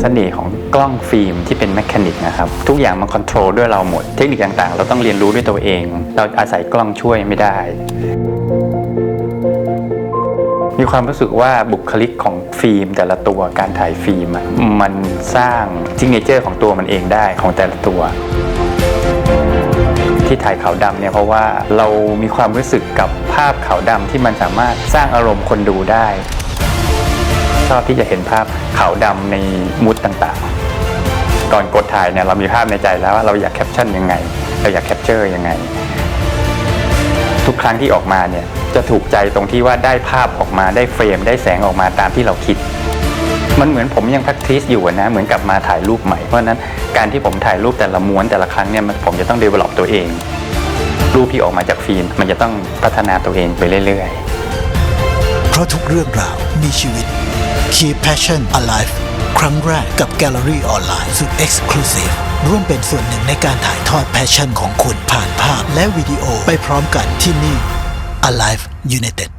เสน่ห์ของกล้องฟิล์มที่เป็นแมคานิกนะครับ ทุกอย่างมันคอนโทรลด้วยเราหมด เทคนิคต่างๆ เราต้องเรียนรู้ด้วยตัวเอง เราอาศัยกล้องช่วยไม่ได้ มีความรู้สึกว่าบุคลิกของฟิล์มแต่ละตัวการถ่ายฟิล์มมันสร้างซิงเนเจอร์ของตัวมันเองได้ของแต่ละตัวที่ถ่ายขาวดำเนี่ยเพราะว่าเรามีความรู้สึกกับภาพขาวดำที่มันสามารถสร้างอารมณ์คนดูได้ ชอบที่จะเห็นภาพขาวดำในมูดต่างๆ ก่อนกดถ่ายเนี่ยเรามีภาพในใจแล้วว่าเราอยากแคปชั่นยังไง เราอยากแคปเจอร์ยังไง ทุกครั้งที่ออกมาเนี่ยจะถูกใจตรงที่ว่าได้ภาพออกมาได้เฟรม ได้แสงออกมาตามที่เราคิด มันเหมือนผมยัง practice อยู่นะเหมือนกลับมาถ่ายรูปใหม่เพราะนั้นการที่ผมถ่ายรูปแต่ละม้วนแต่ละครั้งเนี่ยผมจะต้อง develop ตัวเอง รูปที่ออกมาจากฟิล์มมันจะต้องพัฒนาตัวเองไปเรื่อยๆ เพราะทุกเรื่องราวมีชีวิต Keep Passion Alive ครั้งแรกกับแกลเลอรี่ออนไลน์สุด Exclusive ร่วมเป็นส่วนหนึ่งในการถ่ายทอด Passion ของคุณผ่านภาพและวิดีโอไปพร้อมกันที่นี่ Alive United